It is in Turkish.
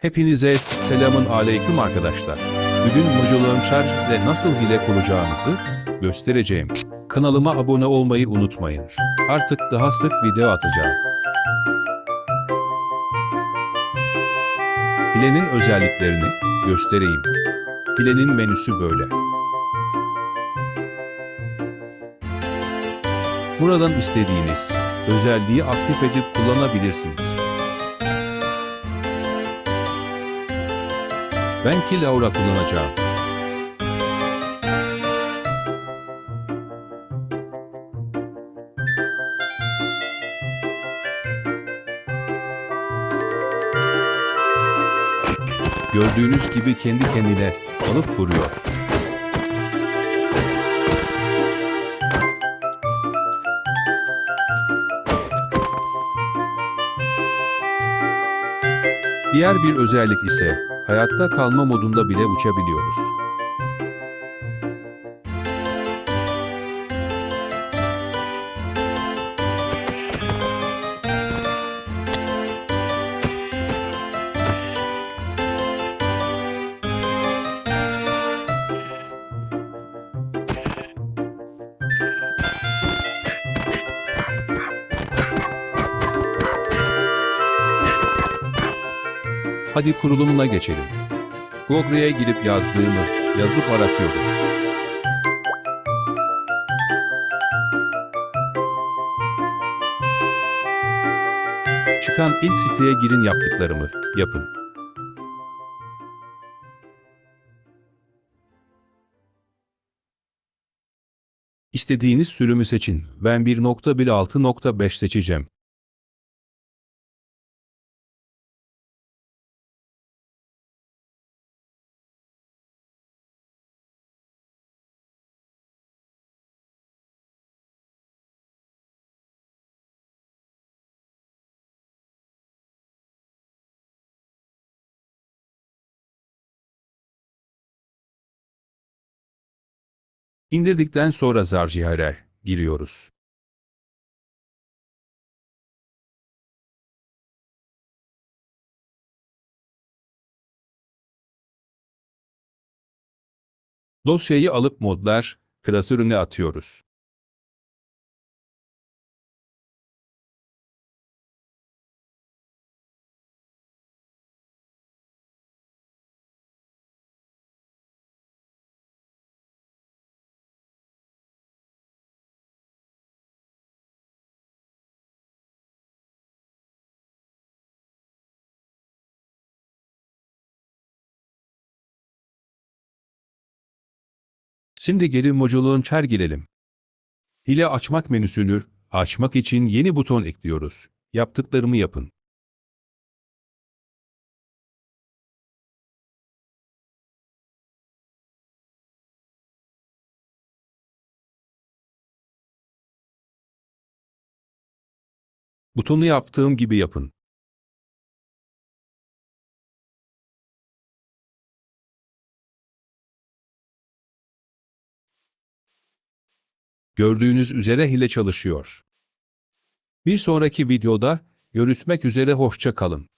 Hepinize selamın aleyküm arkadaşlar. Bugün Mojo Launcher nasıl hile kuracağınızı göstereceğim. Kanalıma abone olmayı unutmayın. Artık daha sık video atacağım. Hilenin özelliklerini göstereyim. Hilenin menüsü böyle. Buradan istediğiniz özelliği aktif edip kullanabilirsiniz. Ben ki Laura kullanacağım. Gördüğünüz gibi kendi kendine alıp vuruyor. Diğer bir özellik ise hayatta kalma modunda bile uçabiliyoruz. Hadi kurulumuna geçelim. Google'ya girip yazdığımı yazıp aratıyoruz. Çıkan ilk siteye girin yaptıklarımı yapın. İstediğiniz sürümü seçin. Ben 1.16.5 seçeceğim. İndirdikten sonra Zarciharer giriyoruz. Dosyayı alıp modlar, klasörüne atıyoruz. Şimdi geri modülün çer girelim. Hile açmak menüsünü açmak için yeni buton ekliyoruz. Yaptıklarımı yapın. Butonu yaptığım gibi yapın. Gördüğünüz üzere hile çalışıyor. Bir sonraki videoda görüşmek üzere hoşça kalın.